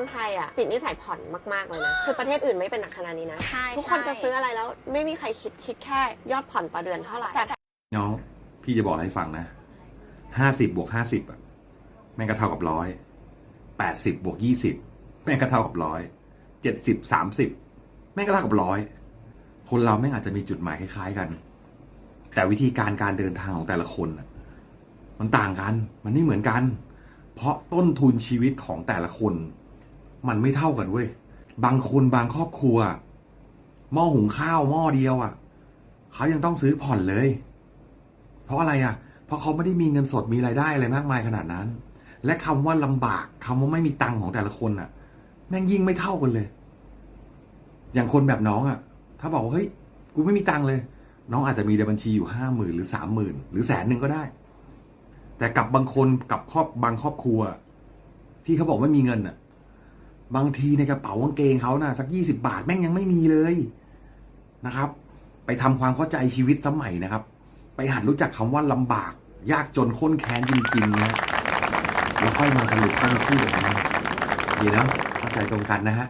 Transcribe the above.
คนไทยอะติดนิสัยผ่อนมากๆเลยนะคือประเทศอื่นไม่เป็นหนักขนาดนี้นะใช่ทุกคนใช่จะซื้ออะไรแล้วไม่มีใครคิดคิดแค่ยอดผ่อนต่อเดือนเท่าไหร่แต่น้องพี่จะบอกอะไรให้ฟังนะห้าสิบบวกห้าสิบอะแม่งก็เท่ากับร้อยแปดสิบบวกยี่สิบแม่งก็เท่ากับร้อยเจ็ดสิบสามสิบแม่งก็เท่ากับร้อยคนเราแม่งอาจจะมีจุดหมายคล้ายๆกัน แต่วิธีการการเดินทางของแต่ละคนน่ะมันต่างกัน มันไม่เหมือนกัน เพราะต้นทุนชีวิตของแต่ละคน มันไม่เท่ากันเว้ย บางคนบางครอบครัว หม้อหุงข้าวหม้อเดียวอะเขายังต้องซื้อผ่อนเลย เพราะอะไรอะ เพราะเขาไม่ได้มีเงินสดมีรายได้อะไรมากมายขนาดนั้น และคำว่าลำบากคำว่าไม่มีตังค์ของแต่ละคนอะ แม่งยิ่งไม่เท่ากันเลย อย่างคนแบบน้องอะ ถ้าบอกว่าเฮ้ยกูไม่มีตังค์เลย น้องอาจจะมีในบัญชีอยู่ห้าหมื่นหรือสามหมื่นหรือแสนหนึ่งก็ได้ แต่กับบางคนกับครอบบางครอบครัว ที่เขาบอกไม่มีเงินอะ บางทีในกระเป๋ากางเกงเขานะ่ะสักยี่สิบาทแม่งยังไม่มีเลยนะครับ ไปทำความเข้าใจชีวิตสมัยนะครับ ไปหันรู้จักคำว่าลำบาก ยากจนข้นแค้นจริงๆนะแล้วค่อยมาสรุปค่อยมาพูดแบบนี้ดีนะเข้าใจตรงกันนะฮะ